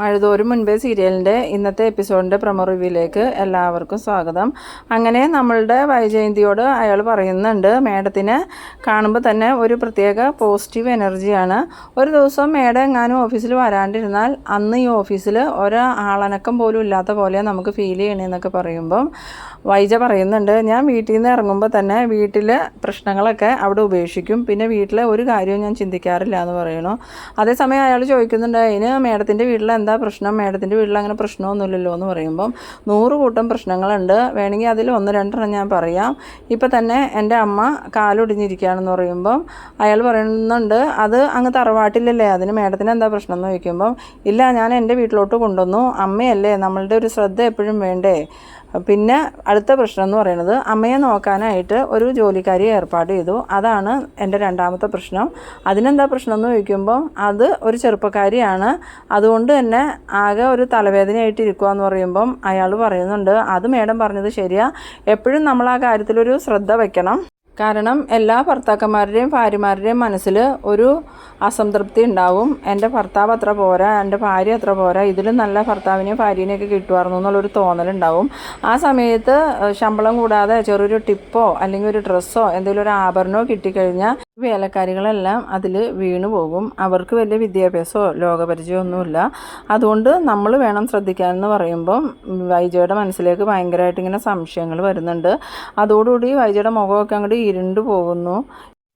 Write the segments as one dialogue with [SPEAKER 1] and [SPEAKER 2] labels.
[SPEAKER 1] മഴതോറും മുൻപേ സീരിയലിന്റെ ഇന്നത്തെ എപ്പിസോഡിന്റെ പ്രമോ റിവ്യൂയിലേക്ക് എല്ലാവർക്കും സ്വാഗതം. അങ്ങനെ നമ്മളുടെ വൈജയന്തിയോട് അയാൾ പറയുന്നുണ്ട് മേഡത്തിന് കാണുമ്പോൾ തന്നെ ഒരു പ്രത്യേക പോസിറ്റീവ് എനർജിയാണ് ഒരു ദിവസം മേഡം എങ്ങാനും ഓഫീസിൽ വരാണ്ടിരുന്നാൽ അന്ന് ഈ ഓഫീസിൽ ഒരാളനക്കം പോലും ഇല്ലാത്ത പോലെ നമുക്ക് ഫീൽ ചെയ്യണമെന്നൊക്കെ പറയുമ്പം വൈജ പറയുന്നുണ്ട് ഞാൻ വീട്ടിൽ നിന്ന് ഇറങ്ങുമ്പോൾ തന്നെ വീട്ടിലെ പ്രശ്നങ്ങളൊക്കെ അവിടെ ഉപേക്ഷിക്കും. പിന്നെ വീട്ടിലെ ഒരു കാര്യവും ഞാൻ ചിന്തിക്കാറില്ല എന്ന് പറയണു അതേസമയം അയാൾ ചോദിക്കുന്നുണ്ട് അതിന് മേഡത്തിന്റെ വീട്ടിൽ എന്താ പ്രശ്നം? മേഡത്തിന്റെ വീട്ടിൽ അങ്ങനെ പ്രശ്നമൊന്നുമില്ലല്ലോ എന്ന് പറയുമ്പം നൂറ് കൂട്ടം പ്രശ്നങ്ങളുണ്ട്. വേണമെങ്കിൽ അതിൽ ഒന്ന് രണ്ടെണ്ണം ഞാൻ പറയാം. ഇപ്പം തന്നെ എന്റെ അമ്മ കാലൊടിഞ്ഞിരിക്കുകയാണെന്ന് പറയുമ്പം അയാൾ പറയുന്നുണ്ട് അത് അങ്ങ് തറവാട്ടില്ലല്ലേ അതിന് മേഡത്തിന് എന്താ പ്രശ്നം? എന്ന് ചോദിക്കുമ്പം ഇല്ല ഞാൻ എന്റെ വീട്ടിലോട്ട് കൊണ്ടുവന്നു. അമ്മയല്ലേ? നമ്മളുടെ ഒരു ശ്രദ്ധ എപ്പോഴും വേണ്ടേ? പിന്നെ അടുത്ത പ്രശ്നം എന്ന് പറയുന്നത് അമ്മയെ നോക്കാനായിട്ട് ഒരു ജോലിക്കാരി ഏർപ്പാട് ചെയ്തു. അതാണ് എന്റെ രണ്ടാമത്തെ പ്രശ്നം. അതിനെന്താ പ്രശ്നം എന്ന് ചോദിക്കുമ്പോൾ അത് ഒരു ചെറുപ്പക്കാരിയാണ്. അതുകൊണ്ട് തന്നെ ആകെ ഒരു തലവേദനയായിട്ട് ഇരിക്കുക എന്ന് പറയുമ്പം അയാൾ പറയുന്നുണ്ട് അത് മേഡം പറഞ്ഞത് ശരിയാ. എപ്പോഴും നമ്മൾ ആ കാര്യത്തിലൊരു ശ്രദ്ധ വയ്ക്കണം കാരണം എല്ലാ ഭർത്താക്കന്മാരുടെയും ഭാര്യമാരുടെയും മനസ്സിൽ ഒരു അസംതൃപ്തി ഉണ്ടാവും. എന്റെ ഭർത്താവ് അത്ര പോരാ എന്റെ ഭാര്യ അത്ര പോരാ ഇതിലും നല്ല ഭർത്താവിനെയും ഭാര്യനെയൊക്കെ കിട്ടുമായിരുന്നു എന്നുള്ളൊരു തോന്നലുണ്ടാവും. ആ സമയത്ത് ശമ്പളം കൂടാതെ ചെറിയൊരു ടിപ്പോ അല്ലെങ്കിൽ ഒരു ഡ്രസ്സോ എന്തെങ്കിലും ഒരു ആഭരണമോ കിട്ടിക്കഴിഞ്ഞാൽ വേലക്കാരികളെല്ലാം അതിൽ വീണു പോകും. അവർക്ക് വലിയ വിദ്യാഭ്യാസമോ ലോകപരിചയമോ ഒന്നുമില്ല അതുകൊണ്ട് നമ്മൾ വേണം ശ്രദ്ധിക്കാൻ എന്ന് പറയുമ്പം വൈജയുടെ മനസ്സിലേക്ക് ഭയങ്കരമായിട്ട് ഇങ്ങനെ സംശയങ്ങൾ വരുന്നുണ്ട്. അതോടുകൂടി വൈജയുടെ മുഖമൊക്കെ അങ്ങോട്ട് ഇരുണ്ടു പോകുന്നു.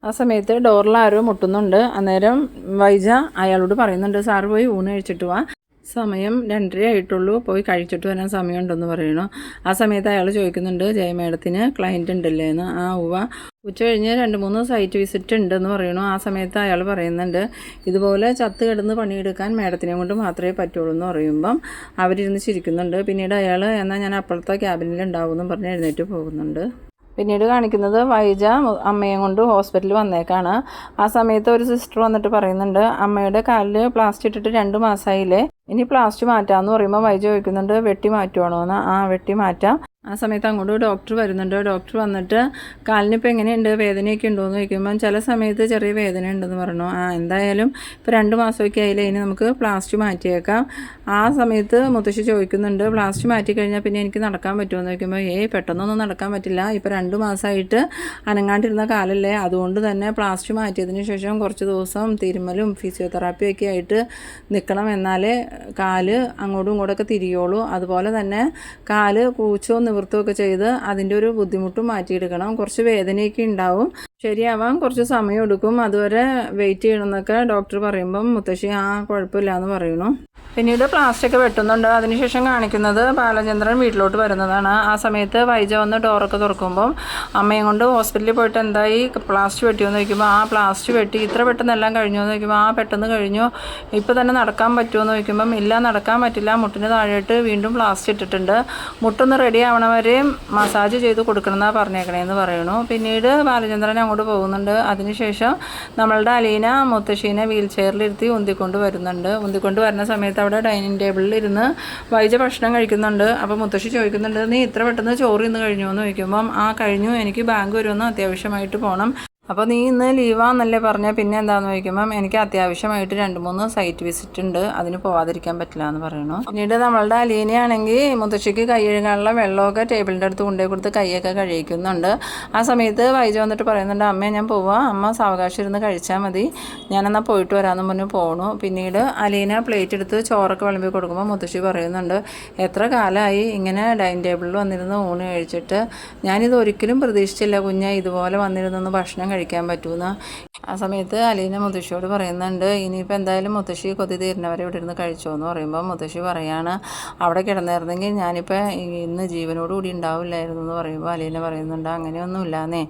[SPEAKER 1] ആ സമയത്ത് ഡോറിൽ ആരോ മുട്ടുന്നുണ്ട്. അന്നേരം വൈജ അയാളോട് പറയുന്നുണ്ട് സാറ് പോയി ഊണ് കഴിച്ചിട്ട് വാ. സമയം രണ്ടര ആയിട്ടുള്ളൂ പോയി കഴിച്ചിട്ട് വരാൻ സമയമുണ്ടെന്ന് പറയണു. ആ സമയത്ത് അയാൾ ചോദിക്കുന്നുണ്ട് ജയ മേഡത്തിന് ക്ലയന്റ് ഉണ്ടല്ലേ? എന്ന്. ആ ഉവ ഉച്ച കഴിഞ്ഞ് രണ്ട് മൂന്ന് സൈറ്റ് വിസിറ്റ് ഉണ്ടെന്ന് പറയണു. ആ സമയത്ത് അയാൾ പറയുന്നുണ്ട് ഇതുപോലെ ചത്ത് കിടന്ന് പണിയെടുക്കാൻ മേഡത്തിനെ കൊണ്ട് മാത്രമേ പറ്റുള്ളൂ എന്ന് പറയുമ്പം അവരിരുന്ന് ചിരിക്കുന്നുണ്ട്. പിന്നീട് അയാൾ എന്നാൽ ഞാൻ അപ്പോഴത്തെ ക്യാബിനിൽ ഉണ്ടാവുമെന്നും പറഞ്ഞ് എഴുന്നേറ്റ് പോകുന്നുണ്ട്. പിന്നീട് കാണിക്കുന്നത് വൈജ അമ്മയും കൊണ്ട് ഹോസ്പിറ്റലിൽ വന്നേക്കാണ്. ആ സമയത്ത് ഒരു സിസ്റ്റർ വന്നിട്ട് പറയുന്നുണ്ട് അമ്മയുടെ കാലിൽ പ്ലാസ്റ്റർ ഇട്ടിട്ട് രണ്ട് മാസമായില്ലേ ഇനി പ്ലാസ്റ്റർ മാറ്റാമെന്ന് പറയുമ്പോൾ വൈജ ചോദിക്കുന്നുണ്ട് വെട്ടി മാറ്റുവാണോ എന്ന് ആ വെട്ടി മാറ്റാം. ആ സമയത്ത് അങ്ങോട്ട് ഡോക്ടർ വരുന്നുണ്ട്. ഡോക്ടർ വന്നിട്ട് കാലിനിപ്പോൾ എങ്ങനെയുണ്ട്? വേദനയൊക്കെ ഉണ്ടോ? എന്ന് ചോദിക്കുമ്പം ചില സമയത്ത് ചെറിയ വേദന ഉണ്ടെന്ന് പറഞ്ഞു. ആ എന്തായാലും ഇപ്പോൾ രണ്ട് മാസമൊക്കെ ആയില്ലേ ഇനി നമുക്ക് പ്ലാസ്റ്റ് മാറ്റിയേക്കാം. ആ സമയത്ത് മുത്തശ്ശി ചോദിക്കുന്നുണ്ട് പ്ലാസ്റ്റ് മാറ്റി കഴിഞ്ഞാൽ പിന്നെ എനിക്ക് നടക്കാൻ പറ്റുമോ? എന്ന് ചോദിക്കുമ്പോൾ ഏയ് പെട്ടെന്നൊന്നും നടക്കാൻ പറ്റില്ല. ഇപ്പോൾ രണ്ട് മാസമായിട്ട് അനങ്ങാണ്ടിരുന്ന കാലല്ലേ. അതുകൊണ്ട് തന്നെ പ്ലാസ്റ്റ് മാറ്റിയതിന് ശേഷം കുറച്ച് ദിവസം തിരുമലും ഫിസിയോതെറാപ്പിയും ഒക്കെ ആയിട്ട് നിൽക്കണം എന്നാലേ കാൽ അങ്ങോട്ടും ഇങ്ങോട്ടൊക്കെ തിരിയുള്ളൂ. അതുപോലെ തന്നെ കാൽ കൂച്ചോ നിവൃത്തുമൊക്കെ ചെയ്ത് അതിന്റെ ഒരു ബുദ്ധിമുട്ടും മാറ്റിയെടുക്കണം. കുറച്ച് വേദനയൊക്കെ ഉണ്ടാവും. ശരിയാവാൻ കുറച്ച് സമയം എടുക്കും. അതുവരെ വെയിറ്റ് ചെയ്യണമെന്നൊക്കെ ഡോക്ടർ പറയുമ്പം മുത്തശ്ശി ആ കുഴപ്പമില്ല എന്ന് പറയുന്നു. പിന്നീട് പ്ലാസ്റ്റൊക്കെ വെട്ടുന്നുണ്ട്. അതിനുശേഷം കാണിക്കുന്നത് ബാലചന്ദ്രൻ വീട്ടിലോട്ട് വരുന്നതാണ്. ആ സമയത്ത് വൈജ വന്ന് ഡോറൊക്കെ തുറക്കുമ്പം അമ്മയും കൊണ്ട് ഹോസ്പിറ്റലിൽ പോയിട്ട് എന്തായി? പ്ലാസ്റ്റ് വെട്ടിയെന്ന് ചോദിക്കുമ്പോൾ ആ പ്ലാസ്റ്റ് വെട്ടി. ഇത്ര പെട്ടെന്ന് എല്ലാം കഴിഞ്ഞു എന്ന് ചോദിക്കുമ്പോൾ ആ പെട്ടെന്ന് കഴിഞ്ഞു. ഇപ്പോൾ തന്നെ നടക്കാൻ പറ്റുമോ എന്ന് ചോദിക്കുമ്പം ഇല്ല നടക്കാൻ പറ്റില്ല. മുട്ടിന് താഴെയിട്ട് വീണ്ടും പ്ലാസ്റ്റ് ഇട്ടിട്ടുണ്ട്. മുട്ടൊന്ന് റെഡി ആവണവരെയും മസാജ് ചെയ്ത് കൊടുക്കണമെന്നാണ് പറഞ്ഞേക്കണേന്ന് പറയുന്നു. പിന്നീട് ബാലചന്ദ്രൻ അങ്ങോട്ട് പോകുന്നുണ്ട്. അതിനുശേഷം നമ്മളുടെ അലീന മുത്തശ്ശീനെ വീൽ ചെയറിലിരുത്തി ഉന്തിക്കൊണ്ട് വരുന്നുണ്ട്. ഉന്തിക്കൊണ്ട് വരുന്ന സമയത്ത് അവിടെ ഡൈനിങ് ടേബിളിൽ ഇരുന്ന് വൈജ ഭക്ഷണം കഴിക്കുന്നുണ്ട്. അപ്പോൾ മുത്തശ്ശി ചോദിക്കുന്നുണ്ട് നീ ഇത്ര പെട്ടെന്ന് ചോറ് ഇന്ന് കഴിഞ്ഞു എന്ന് ചോദിക്കുമ്പം ആ കഴിഞ്ഞു. എനിക്ക് ബാങ്ക് വരുമെന്ന് അത്യാവശ്യമായിട്ട് പോകണം അപ്പോൾ നീ ഇന്ന് ലീവാന്നല്ലേ പറഞ്ഞ പിന്നെ എന്താണെന്ന് ചോദിക്കുമ്പം എനിക്ക് അത്യാവശ്യമായിട്ട് രണ്ട് മൂന്ന് സൈറ്റ് വിസിറ്റ് ഉണ്ട് അതിന് പോവാതിരിക്കാൻ പറ്റില്ല എന്ന് പറയണു. പിന്നീട് നമ്മളുടെ അലീനയാണെങ്കിൽ മുത്തശ്ശിക്ക് കൈ കഴുകാനുള്ള വെള്ളമൊക്കെ ടേബിളിന്റെ അടുത്ത് കൊണ്ടുപോയി കൊടുത്ത് കൈയൊക്കെ കഴിക്കുന്നുണ്ട് ആ സമയത്ത് വൈജ വന്നിട്ട് പറയുന്നുണ്ട് അമ്മേ ഞാൻ പോവാം അമ്മ സാവകാശം ഇരുന്ന് കഴിച്ചാൽ മതി ഞാനെന്നാൽ പോയിട്ട് വരാമെന്ന് പറഞ്ഞ് പോണു. പിന്നീട് അലീന പ്ലേറ്റ് എടുത്ത് ചോറൊക്കെ വിളമ്പി കൊടുക്കുമ്പോൾ മുത്തശ്ശി പറയുന്നുണ്ട് എത്ര കാലമായി ഇങ്ങനെ ഡൈനിങ് ടേബിളിൽ വന്നിരുന്ന് ഊണ് കഴിച്ചിട്ട്? ഞാനിത് ഒരിക്കലും പ്രതീക്ഷിച്ചില്ല കുഞ്ഞ ഇതുപോലെ വന്നിരുന്നു ഭക്ഷണം കഴിക്കാൻ പറ്റുമെന്ന് ആ സമയത്ത് അലീന മുത്തശ്ശിയോട് പറയുന്നുണ്ട് ഇനിയിപ്പോൾ എന്തായാലും മുത്തശ്ശി കൊതി തീരുന്നവരെ ഇവിടെ ഇരുന്ന് കഴിച്ചോ എന്ന് പറയുമ്പോൾ മുത്തശ്ശി പറയാണ് അവിടെ കിടന്നിരുന്നെങ്കിൽ ഞാനിപ്പോൾ ഇന്ന് ജീവനോട് കൂടി ഉണ്ടാവില്ലായിരുന്നു എന്ന് പറയുമ്പോൾ അലീന പറയുന്നുണ്ട് അങ്ങനെയൊന്നുമില്ലാന്നേ.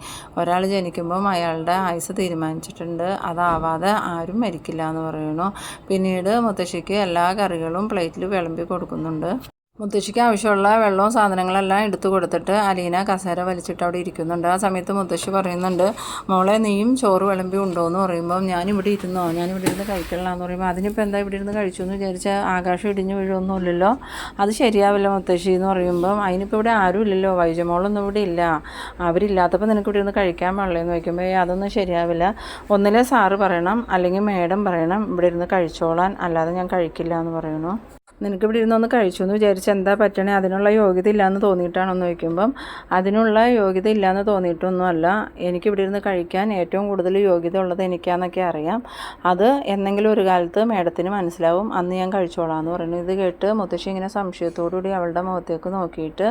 [SPEAKER 1] ഒരാൾ ജനിക്കുമ്പം അയാളുടെ ആയുസ് തീരുമാനിച്ചിട്ടുണ്ട്. അതാവാതെ ആരും മരിക്കില്ല എന്ന് പറയുന്നു പിന്നീട് മുത്തശ്ശിക്ക് എല്ലാ കറികളും പ്ലേറ്റിൽ വിളമ്പി കൊടുക്കുന്നുണ്ട്. മുത്തശ്ശിക്ക് ആവശ്യമുള്ള വെള്ളവും സാധനങ്ങളെല്ലാം എടുത്തു കൊടുത്തിട്ട് അലീന കസേര വലിച്ചിട്ട് അവിടെ ഇരിക്കുന്നുണ്ട്. ആ സമയത്ത് മുത്തശ്ശി പറയുന്നുണ്ട് മോളെ നീയും ചോറ് വിളമ്പി ഉണ്ടോ എന്ന് പറയുമ്പോൾ ഞാനിവിടെ ഇരുന്നോ? ഞാനിവിടെ ഇരുന്ന് കഴിക്കണമെന്ന് പറയുമ്പോൾ അതിനിപ്പോൾ എന്താ ഇവിടെ ഇരുന്ന് കഴിച്ചു എന്ന് വിചാരിച്ചാൽ ആകാശം ഇടിഞ്ഞു വീഴുമൊന്നുമില്ലല്ലോ അത് ശരിയാവില്ല മുത്തശ്ശി എന്ന് പറയുമ്പം അതിനിപ്പോൾ ഇവിടെ ആരും ഇല്ലല്ലോ. വൈജമോളൊന്നും ഇവിടെ ഇല്ല. അവരില്ലാത്തപ്പോൾ നിനക്ക് ഇവിടെ ഇരുന്ന് കഴിക്കാൻ പാടില്ലെന്ന് വയ്ക്കുമ്പോൾ "ഏയ് അതൊന്നും ശരിയാവില്ല. ഒന്നിലെ സാറ് പറയണം അല്ലെങ്കിൽ മേഡം പറയണം ഇവിടെ ഇരുന്ന് കഴിച്ചോളാൻ അല്ലാതെ ഞാൻ കഴിക്കില്ല എന്ന് പറയുന്നു. നിനക്ക് ഇവിടെ ഇരുന്നൊന്ന് കഴിച്ചു എന്ന് വിചാരിച്ച് എന്താ പറ്റണേ അതിനുള്ള യോഗ്യത ഇല്ലയെന്ന് തോന്നിയിട്ടാണെന്ന് ചോദിക്കുമ്പം അതിനുള്ള യോഗ്യത ഇല്ലയെന്ന് തോന്നിയിട്ടൊന്നുമല്ല. എനിക്ക് ഇവിടെ ഇരുന്ന് കഴിക്കാൻ ഏറ്റവും കൂടുതൽ യോഗ്യത ഉള്ളത് എനിക്കാന്നൊക്കെ അറിയാം. അത് എന്നെങ്കിലും ഒരു കാലത്ത് മേഡത്തിന് മനസ്സിലാവും അന്ന് ഞാൻ കഴിച്ചോളാം എന്ന് പറയുന്നത് ഇത് കേട്ട് മുത്തശ്ശി ഇങ്ങനെ സംശയത്തോടുകൂടി അവളുടെ മുഖത്തേക്ക് നോക്കിയിട്ട്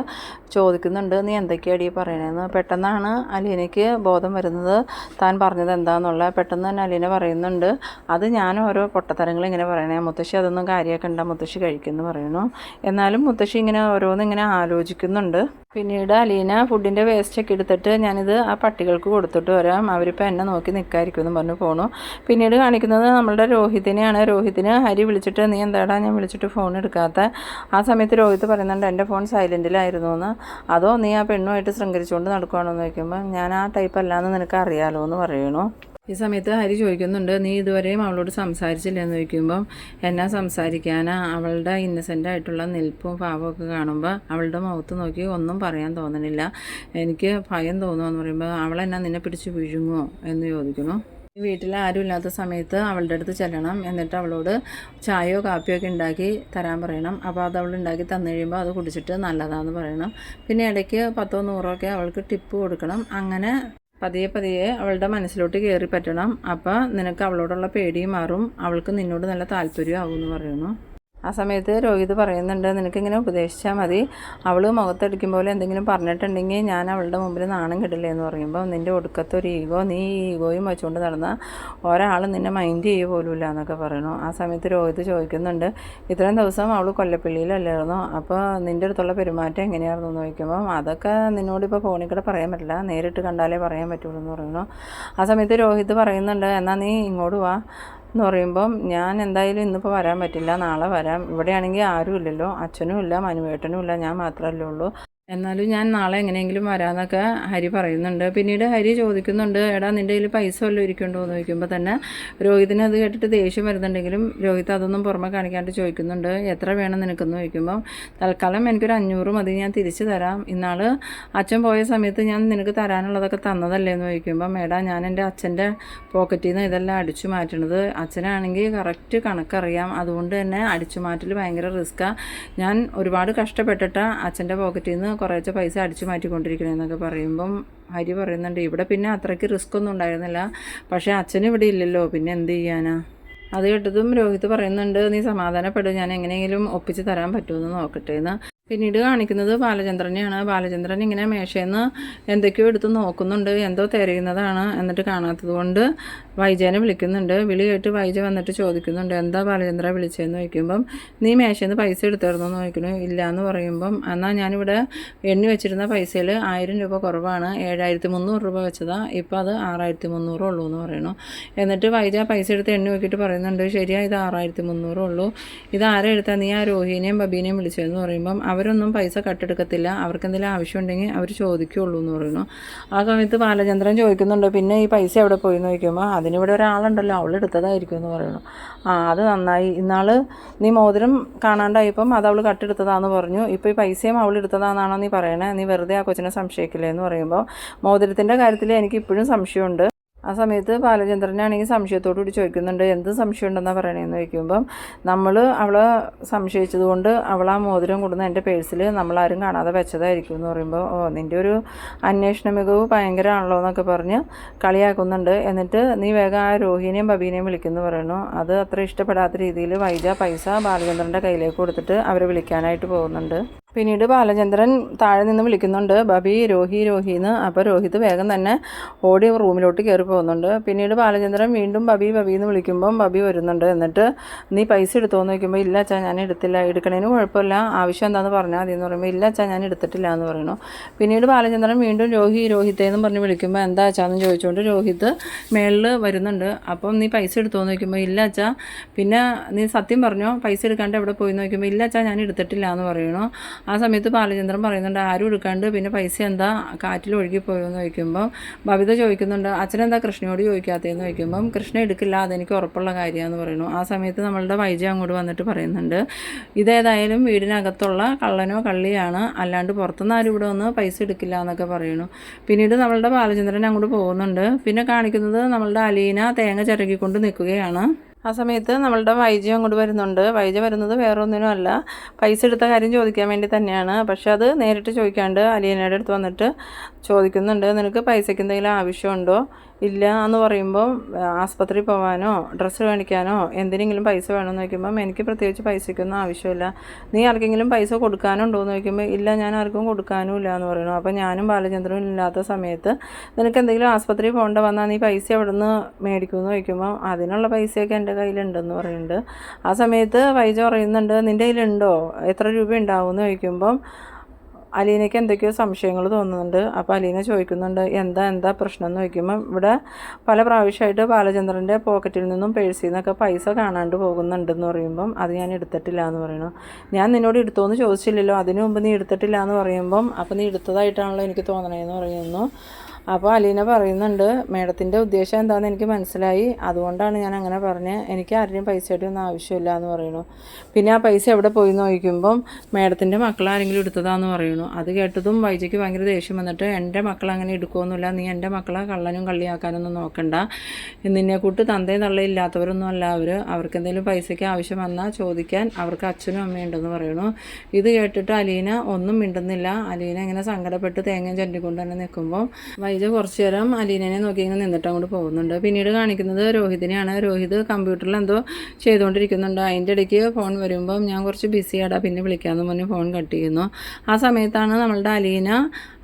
[SPEAKER 1] ചോദിക്കുന്നുണ്ട് നീ എന്തൊക്കെയാണ് ഈ പറയണതെന്ന് പെട്ടെന്നാണ് അലീനയ്ക്ക് ബോധം വരുന്നത് താൻ പറഞ്ഞത് എന്താണെന്നുള്ള പെട്ടെന്ന് തന്നെ അലീന പറയുന്നുണ്ട് അത് ഞാൻ ഓരോ പൊട്ടത്തരങ്ങൾ ഇങ്ങനെ പറയണേ. മുത്തശ്ശി അതൊന്നും കാര്യമാക്കണ്ട മുത്തശ്ശി കഴിക്കുമെന്ന് പറയുന്നു. എന്നാലും മുത്തശ്ശി ഇങ്ങനെ ഓരോന്ന് ഇങ്ങനെ ആലോചിക്കുന്നുണ്ട്. പിന്നീട് അലീന ഫുഡിന്റെ വേസ്റ്റൊക്കെ എടുത്തിട്ട് ഞാനിത് ആ പട്ടികൾക്ക് കൊടുത്തിട്ട് വരാം. അവരിപ്പോൾ എന്നെ നോക്കി നിൽക്കായിരിക്കും എന്ന് പറഞ്ഞു പോണു. പിന്നീട് കാണിക്കുന്നത് നമ്മളുടെ രോഹിതിനെയാണ്. രോഹിതിന് ഹരി വിളിച്ചിട്ട് നീ എന്താടാ ഞാൻ വിളിച്ചിട്ട് ഫോൺ എടുക്കാത്ത? ആ സമയത്ത് രോഹിത് പറയുന്നുണ്ട് എന്റെ ഫോൺ സൈലന്റിലായിരുന്നു എന്ന്. അതോ നീ ആ പെണ്ണുമായിട്ട് ശൃംഖരിച്ചുകൊണ്ട് നടക്കുകയാണോ എന്ന് ചോദിക്കുമ്പോൾ ഞാൻ ആ ടൈപ്പ് അല്ലാന്ന് നിനക്ക് അറിയാലോ എന്ന് പറയണു. ഈ സമയത്ത് ഹരി ചോദിക്കുന്നുണ്ട് നീ ഇതുവരെയും അവളോട് സംസാരിച്ചില്ല എന്ന് ചോദിക്കുമ്പം എന്നാ സംസാരിക്കാനാ അവളുടെ ഇന്നസെന്റ് ആയിട്ടുള്ള നിൽപ്പും ഭാവവും ഒക്കെ കാണുമ്പോൾ അവളുടെ മുഖത്ത് നോക്കി ഒന്നും പറയാൻ തോന്നണില്ല. എനിക്ക് ഭയം തോന്നുമെന്ന് പറയുമ്പോൾ അവൾ അവളെന്നാ നിന്നെ പിടിച്ച് വിഴുങ്ങുമോ എന്ന് ചോദിക്കുന്നു. വീട്ടിൽ ആരും ഇല്ലാത്ത സമയത്ത് അവളുടെ അടുത്ത് ചെല്ലണം. എന്നിട്ട് അവളോട് ചായയോ കാപ്പിയോ ഒക്കെ ഉണ്ടാക്കി തരാൻ പറയണം. അപ്പോൾ അത് അവൾ ഉണ്ടാക്കി തന്നു കഴിയുമ്പോൾ അത് കുടിച്ചിട്ട് നല്ലതാണെന്ന് പറയണം. പിന്നെ ഇടയ്ക്ക് പത്തോ നൂറോ ഒക്കെ അവൾക്ക് ടിപ്പ് കൊടുക്കണം. അങ്ങനെ പതിയെ പതിയെ അവളുടെ മനസ്സിലോട്ട് കയറി പറ്റണം അപ്പോൾ നിനക്ക് അവളോടുള്ള പേടിയും മാറും. അവൾക്ക് നിന്നോട് നല്ല താല്പര്യം ആവും എന്ന് പറയുന്നു. ആ സമയത്ത് രോഹിത് പറയുന്നുണ്ട് നിനക്കിങ്ങനെ ഉപദേശിച്ചാൽ മതി. അവൾ മുഖത്തടിക്കും പോലെ എന്തെങ്കിലും പറഞ്ഞിട്ടുണ്ടെങ്കിൽ ഞാൻ അവളുടെ മുമ്പിൽ നാണം കിട്ടില്ലേ എന്ന് പറയുമ്പോൾ നിന്റെ ഒടുക്കത്തെ ഒരു ഈഗോ നീ ഈഗോയും വെച്ചുകൊണ്ട് നടന്ന ഒരാൾ നിന്നെ മൈൻഡ് ചെയ്യുക പോലുമില്ല എന്നൊക്കെ പറയുന്നു. ആ സമയത്ത് രോഹിത് ചോദിക്കുന്നുണ്ട് ഇത്രയും ദിവസം അവൾ കൊല്ലപ്പള്ളിയിലല്ലായിരുന്നു? അപ്പോൾ നിന്റെ അടുത്തുള്ള പെരുമാറ്റം എങ്ങനെയായിരുന്നു? എന്ന് ചോദിക്കുമ്പോൾ അതൊക്കെ നിന്നോട് ഇപ്പോൾ ഫോണിൽ കൂടെ പറയാൻ പറ്റില്ല. നേരിട്ട് കണ്ടാലേ പറയാൻ പറ്റുള്ളൂ എന്ന് പറയുന്നു. ആ സമയത്ത് രോഹിത് പറയുന്നുണ്ട് എന്നാൽ നീ ഇങ്ങോട്ട് വാ. എന്ന് പറയുമ്പം ഞാൻ എന്തായാലും ഇന്നിപ്പോൾ വരാൻ പറ്റില്ല. നാളെ വരാം. ഇവിടെയാണെങ്കിൽ ആരും ഇല്ലല്ലോ അച്ഛനും ഇല്ല മനുവേട്ടനും ഇല്ല ഞാൻ മാത്രമല്ലേ ഉള്ളൂ. എന്നാലും ഞാൻ നാളെ എങ്ങനെയെങ്കിലും വരാമെന്നൊക്കെ ഹരി പറയുന്നുണ്ട്. പിന്നീട് ഹരി ചോദിക്കുന്നുണ്ട് എടാ നിന്റെ കയ്യിൽ പൈസ വല്ലതും ഇരിക്കുന്നുണ്ടോ? എന്ന് ചോദിക്കുമ്പോൾ തന്നെ രോഹിതിന് അത് കേട്ടിട്ട് ദേഷ്യം വരുന്നുണ്ടെങ്കിലും രോഹിത് അതൊന്നും പുറമെ കാണിക്കാണ്ട് ചോദിക്കുന്നുണ്ട് എത്ര വേണം നിനക്കെന്ന് ചോദിക്കുമ്പോൾ തൽക്കാലം എനിക്കൊരു അഞ്ഞൂറ് മതി ഞാൻ തിരിച്ചു തരാം. ഇന്നാൾ അച്ഛൻ പോയ സമയത്ത് ഞാൻ നിനക്ക് തരാനുള്ളതൊക്കെ തന്നതല്ലേ? എന്ന് ചോദിക്കുമ്പം എടാ ഞാൻ എന്റെ അച്ഛന്റെ പോക്കറ്റിൽ നിന്ന് ഇതെല്ലാം അടിച്ചു മാറ്റണത്. അച്ഛനാണെങ്കിൽ കറക്റ്റ് കണക്കറിയാം. അതുകൊണ്ട് തന്നെ അടിച്ചു മാറ്റൽ ഭയങ്കര റിസ്ക്കാണ് ഞാൻ ഒരുപാട് കഷ്ടപ്പെട്ടിട്ട് അച്ഛന്റെ പോക്കറ്റിൽ നിന്ന് കുറേശ്ശെ പൈസ അടിച്ചു മാറ്റിക്കൊണ്ടിരിക്കണമെന്നൊക്കെ പറയുമ്പം ഹരി പറയുന്നുണ്ട് ഇവിടെ പിന്നെ അത്രയ്ക്ക് റിസ്ക് ഒന്നും ഉണ്ടായിരുന്നില്ല. പക്ഷേ അച്ഛനും ഇവിടെ ഇല്ലല്ലോ പിന്നെ എന്ത് ചെയ്യാനാ? അത് കേട്ടതും രോഹിത് പറയുന്നുണ്ട് നീ സമാധാനപ്പെടും ഞാൻ എങ്ങനെയെങ്കിലും ഒപ്പിച്ച് തരാൻ പറ്റുമെന്ന് നോക്കട്ടെ എന്ന് പിന്നീട് കാണിക്കുന്നത് ബാലചന്ദ്രനെയാണ്. ബാലചന്ദ്രൻ ഇങ്ങനെ മേശയിൽ നിന്ന് എന്തൊക്കെയോ എടുത്ത് നോക്കുന്നുണ്ട് എന്തോ തിരയുന്നതാണ് എന്നിട്ട് കാണാത്തത് കൊണ്ട് വൈജയനെ വിളിക്കുന്നുണ്ട്. വിളി കേട്ട് വൈജ വന്നിട്ട് ചോദിക്കുന്നുണ്ട് എന്താ ബാലചന്ദ്ര വിളിച്ചതെന്ന് ചോദിക്കുമ്പം നീ മേശയിൽ നിന്ന് പൈസ എടുത്തായിരുന്നു? എന്ന് ചോദിക്കുന്നു. ഇല്ല എന്ന് പറയുമ്പം എന്നാൽ ഞാനിവിടെ എണ്ണി വെച്ചിരുന്ന പൈസയിൽ ആയിരം രൂപ കുറവാണ്. ഏഴായിരത്തി മുന്നൂറ് രൂപ വെച്ചതാണ് ഇപ്പോൾ അത് ആറായിരത്തി മുന്നൂറേ ഉള്ളൂ എന്ന് പറയുന്നു. എന്നിട്ട് വൈജ പൈസ എടുത്ത് എണ്ണി നോക്കിയിട്ട് പറയുന്നുണ്ട് ശരിയാ ഇത് ആറായിരത്തി മുന്നൂറേ ഉള്ളൂ. ഇത് ആരെ എടുത്താൽ നീ ആ രോഹിനെയും ബബീനെയും വിളിച്ചതെന്ന് പറയുമ്പം അവരൊന്നും പൈസ കട്ടെടുക്കത്തില്ല. അവർക്ക് എന്തെങ്കിലും ആവശ്യമുണ്ടെങ്കിൽ അവർ ചോദിക്കുകയുള്ളൂ എന്ന് പറയുന്നു. ആ സമയത്ത് ബാലചന്ദ്രൻ ചോദിക്കുന്നുണ്ട് പിന്നെ ഈ പൈസ എവിടെ പോയി? എന്ന് ചോദിക്കുമ്പോൾ അതിനിവിടെ ഒരാളുണ്ടല്ലോ അവൾ എടുത്തതായിരിക്കും എന്ന് പറയുന്നു. ആ അത് നന്നായി. ഇന്നാൾ നീ മോതിരം കാണാണ്ടായപ്പം അത് അവൾ കട്ടെടുത്തതാന്ന് പറഞ്ഞു. ഇപ്പോൾ ഈ പൈസയും അവൾ എടുത്തതാണെന്നാണോ നീ പറയണേ? നീ വെറുതെ ആ കൊച്ചിനെ സംശയിക്കില്ലേ എന്ന് പറയുമ്പോൾ മോതിരത്തിന്റെ കാര്യത്തിൽ എനിക്ക് ഇപ്പോഴും സംശയമുണ്ട്. ആ സമയത്ത് ബാലചന്ദ്രനാണെങ്കിൽ സംശയത്തോടു കൂടി ചോദിക്കുന്നുണ്ട് എന്ത് സംശയം ഉണ്ടെന്നാണ് പറയണതെന്ന് ചോദിക്കുമ്പം നമ്മൾ അവളെ സംശയിച്ചത് കൊണ്ട് അവൾ ആ മോതിരം കൊടുന്ന എന്റെ പേഴ്സിൽ നമ്മളാരും കാണാതെ വെച്ചതായിരിക്കും എന്ന് പറയുമ്പോൾ ഓ നിന്റെ ഒരു അന്വേഷണ മികവ് ഭയങ്കരമാണല്ലോ എന്നൊക്കെ പറഞ്ഞ് കളിയാക്കുന്നുണ്ട്. എന്നിട്ട് നീ വേഗം ആ രോഹിണിയും ബബീനെയും വിളിക്കുന്നു പറയുന്നു അത് അത്ര ഇഷ്ടപ്പെടാത്ത രീതിയിൽ വൈദ്യ പൈസ ബാലചന്ദ്രന്റെ കയ്യിലേക്ക് കൊടുത്തിട്ട് അവരെ വിളിക്കാനായിട്ട് പോകുന്നുണ്ട്. പിന്നീട് ബാലചന്ദ്രൻ താഴെ നിന്ന് വിളിക്കുന്നുണ്ട് ബബി രോഹി രോഹി എന്ന് അപ്പോൾ രോഹിത് വേഗം തന്നെ ഓടി റൂമിലോട്ട് കയറി പോകുന്നുണ്ട്. പിന്നീട് ബാലചന്ദ്രൻ വീണ്ടും ബബി ബബി എന്ന് വിളിക്കുമ്പം ബബി വരുന്നുണ്ട്. എന്നിട്ട് നീ പൈസ എടുത്തോന്ന് നോക്കുമ്പോൾ ഇല്ല അച്ഛാ ഞാൻ എടുത്തില്ല. എടുക്കണേന് കുഴപ്പമില്ല. ആവശ്യം എന്താണെന്ന് പറഞ്ഞാൽ മതി പറയുമ്പോൾ ഇല്ല അച്ഛാ ഞാൻ എടുത്തിട്ടില്ല എന്ന് പറയുന്നു. പിന്നീട് ബാലചന്ദ്രൻ വീണ്ടും രോഹി രോഹിത്തെ എന്ന് പറഞ്ഞ് വിളിക്കുമ്പോൾ എന്താ അച്ഛാന്ന് ചോദിച്ചുകൊണ്ട് രോഹിത് മേളിൽ വരുന്നുണ്ട്. അപ്പം നീ പൈസ എടുത്തോന്ന് നോക്കുമ്പോൾ ഇല്ല അച്ഛാ. പിന്നെ നീ സത്യം പറഞ്ഞോ പൈസ എടുക്കാണ്ട് എവിടെ പോയി? നോക്കുമ്പോൾ ഇല്ല അച്ഛാ ഞാൻ എടുത്തിട്ടില്ല എന്ന് പറയുന്നു. ആ സമയത്ത് ബാലചന്ദ്രൻ പറയുന്നുണ്ട് ആരും എടുക്കാണ്ട് പിന്നെ പൈസ എന്താ കാറ്റിൽ ഒഴുകി പോയോന്ന് ചോദിക്കുമ്പം ബബിത ചോദിക്കുന്നുണ്ട് അച്ഛനെന്താ കൃഷ്ണയോട് ചോദിക്കാത്തതെന്ന് ചോദിക്കുമ്പം കൃഷ്ണ എടുക്കില്ല അതെനിക്ക് ഉറപ്പുള്ള കാര്യമാണെന്ന് പറയുന്നു. ആ സമയത്ത് നമ്മളുടെ വൈജ അങ്ങോട്ട് വന്നിട്ട് പറയുന്നുണ്ട് ഇതേതായാലും വീടിനകത്തുള്ള കള്ളനോ കള്ളിയാണ് അല്ലാണ്ട് പുറത്തുനിന്ന് ആരും ഇവിടെ വന്ന് പൈസ എടുക്കില്ല എന്നൊക്കെ പറയുന്നു. പിന്നീട് നമ്മളുടെ ബാലചന്ദ്രൻ അങ്ങോട്ട് പോകുന്നുണ്ട് പിന്നെ കാണിക്കുന്നത് നമ്മളുടെ അലീന തേങ്ങ ചിരകിക്കൊണ്ട് നിൽക്കുകയാണ്. ആ സമയത്ത് നമ്മളുടെ വൈജ അങ്ങോട്ട് വരുന്നുണ്ട്. വൈജ വരുന്നത് വേറെ ഒന്നിനും അല്ല പൈസ എടുത്ത കാര്യം ചോദിക്കാൻ വേണ്ടി തന്നെയാണ്. പക്ഷെ അത് നേരിട്ട് ചോദിക്കാണ്ട് അലീനയുടെ അടുത്ത് വന്നിട്ട് ചോദിക്കുന്നുണ്ട്. നിനക്ക് പൈസയ്ക്ക് എന്തെങ്കിലും ആവശ്യമുണ്ടോ? ഇല്ല എന്ന് പറയുമ്പം ആസ്പത്രി പോകാനോ ഡ്രസ്സ് മേടിക്കാനോ എന്തിനെങ്കിലും പൈസ വേണമെന്ന് ചോദിക്കുമ്പം എനിക്ക് പ്രത്യേകിച്ച് പൈസയ്ക്കൊന്നും ആവശ്യമില്ല. നീ ആർക്കെങ്കിലും പൈസ കൊടുക്കാനുണ്ടോ എന്ന് ചോദിക്കുമ്പോൾ ഇല്ല ഞാൻ ആർക്കും കൊടുക്കാനും ഇല്ല എന്ന് പറയുന്നു. അപ്പോൾ ഞാനും ബാലചന്ദ്രനും ഇല്ലാത്ത സമയത്ത് നിനക്ക് എന്തെങ്കിലും ആസ്പത്രി പോകേണ്ട വന്നാൽ നീ പൈസ അവിടെ നിന്ന് മേടിക്കുമെന്ന് ചോദിക്കുമ്പം അതിനുള്ള പൈസയൊക്കെ എന്റെ കയ്യിലുണ്ടെന്ന് പറയുന്നുണ്ട്. ആ സമയത്ത് വൈജ പറയുന്നുണ്ട് നിന്റെ കയ്യിലുണ്ടോ? എത്ര രൂപ ഉണ്ടാവും എന്ന് ചോദിക്കുമ്പം അലീനയ്ക്ക് എന്തൊക്കെയോ സംശയങ്ങൾ തോന്നുന്നുണ്ട്. അപ്പോൾ അലീന ചോദിക്കുന്നുണ്ട് എന്താ എന്താ പ്രശ്നം? എന്ന് ചോദിക്കുമ്പോൾ ഇവിടെ പല പ്രാവശ്യമായിട്ട് ബാലചന്ദ്രന്റെ പോക്കറ്റിൽ നിന്നും പേഴ്സിൽ നിന്നൊക്കെ പൈസ കാണാണ്ട് പോകുന്നുണ്ടെന്ന് പറയുമ്പം അത് ഞാൻ എടുത്തിട്ടില്ല എന്ന് പറയുന്നു. ഞാൻ നിന്നോട് എടുത്തോന്ന് ചോദിച്ചില്ലല്ലോ അതിനു മുമ്പ് നീ എടുത്തിട്ടില്ല എന്ന് പറയുമ്പം അപ്പോൾ നീ എടുത്തതായിട്ടാണല്ലോ എനിക്ക് തോന്നണേന്ന് പറയുന്നു. അപ്പോൾ അലീന പറയുന്നുണ്ട് മേഡത്തിന്റെ ഉദ്ദേശം എന്താണെന്ന് എനിക്ക് മനസ്സിലായി. അതുകൊണ്ടാണ് ഞാൻ അങ്ങനെ പറഞ്ഞത് എനിക്ക് ആരുടെയും പൈസയുടെ ഒന്നും ആവശ്യമില്ല എന്ന് പറയുന്നു. പിന്നെ ആ പൈസ എവിടെ പോയി എന്ന് ചോദിക്കുമ്പം മേഡത്തിന്റെ മക്കൾ ആരെങ്കിലും എടുത്തതാന്ന് പറയുന്നു. അത് കേട്ടതും വൈജയ്ക്ക് ഭയങ്കര ദേഷ്യം വന്നിട്ട് എന്റെ മക്കൾ അങ്ങനെ എടുക്കുമൊന്നുമില്ല നീ എന്റെ മക്കളെ കള്ളനും കള്ളിയാക്കാനൊന്നും നോക്കണ്ട. നിന്നെ കൂട്ട് തന്തയും തള്ളയും ഇല്ലാത്തവരൊന്നും അല്ല അവർ അവർക്ക് എന്തെങ്കിലും പൈസയ്ക്ക് ആവശ്യം വന്നാൽ ചോദിക്കാൻ അവർക്ക് അച്ഛനും അമ്മയും ഉണ്ടെന്ന് പറയുന്നു. ഇത് കേട്ടിട്ട് അലീന ഒന്നും മിണ്ടുന്നില്ല. അലീന ഇങ്ങനെ സങ്കടപ്പെട്ട് തേങ്ങയും ചണ്ടിക്കൊണ്ട് തന്നെ നിൽക്കുമ്പോൾ വൈജ കുറച്ചു നേരം അലീനനെ നോക്കി ഇങ്ങനെ നിന്നിട്ട് അങ്ങോട്ട് പോകുന്നുണ്ട്. പിന്നീട് കാണിക്കുന്നത് രോഹിതിനെയാണ്. രോഹിത് കമ്പ്യൂട്ടറിൽ എന്തോ ചെയ്തുകൊണ്ടിരിക്കുന്നുണ്ട്. അതിന്റെ ഇടയ്ക്ക് ഫോൺ വരുമ്പം ഞാൻ കുറച്ച് ബിസിയാടാ പിന്നെ വിളിക്കാമെന്ന് പറഞ്ഞ് ഫോൺ കട്ട് ചെയ്യുന്നു. ആ സമയത്താണ് നമ്മളുടെ അലീന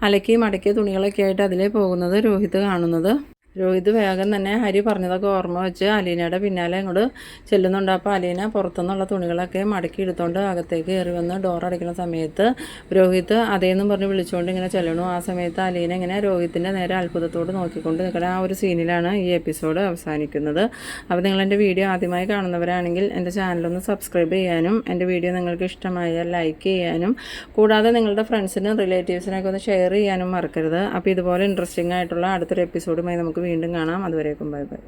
[SPEAKER 1] അലക്കി മടക്കിയ തുണികളൊക്കെ ആയിട്ട് അതിലേ പോകുന്നത് രോഹിത് കാണുന്നത്. രോഹിത് വേഗം തന്നെ ഹരി പറഞ്ഞതൊക്കെ ഓർമ്മ വെച്ച് അലീനയുടെ പിന്നാലെ അങ്ങോട്ട് ചെല്ലുന്നുണ്ട്. അപ്പോൾ അലീന പുറത്തുനിന്നുള്ള തുണികളൊക്കെ മടക്കി എടുത്തുകൊണ്ട് അകത്തേക്ക് കയറി വന്ന് ഡോർ അടയ്ക്കുന്ന സമയത്ത് രോഹിത് അതേന്നും പറഞ്ഞ് വിളിച്ചുകൊണ്ട് ഇങ്ങനെ ചെല്ലണു. ആ സമയത്ത് അലീന ഇങ്ങനെ രോഹിത്തിന്റെ നേരെ അത്ഭുതത്തോട് നോക്കിക്കൊണ്ട് നിൽക്കുന്ന ആ ഒരു സീനിലാണ് ഈ എപ്പിസോഡ് അവസാനിക്കുന്നത്. അപ്പോൾ നിങ്ങൾ എന്റെ വീഡിയോ ആദ്യമായി കാണുന്നവരാണെങ്കിൽ എന്റെ ചാനലൊന്ന് സബ്സ്ക്രൈബ് ചെയ്യാനും എന്റെ വീഡിയോ നിങ്ങൾക്ക് ഇഷ്ടമായാൽ ലൈക്ക് ചെയ്യാനും കൂടാതെ നിങ്ങളുടെ ഫ്രണ്ട്സിനും റിലേറ്റീവ്സിനൊക്കെ ഒന്ന് ഷെയർ ചെയ്യാനും മറക്കരുത്. അപ്പോൾ ഇതുപോലെ ഇൻട്രസ്റ്റിംഗ് ആയിട്ടുള്ള അടുത്തൊരു എപ്പിസോഡുമായി നമുക്ക് വീണ്ടും കാണാം. അതുവരേക്കും ബൈ ബൈ.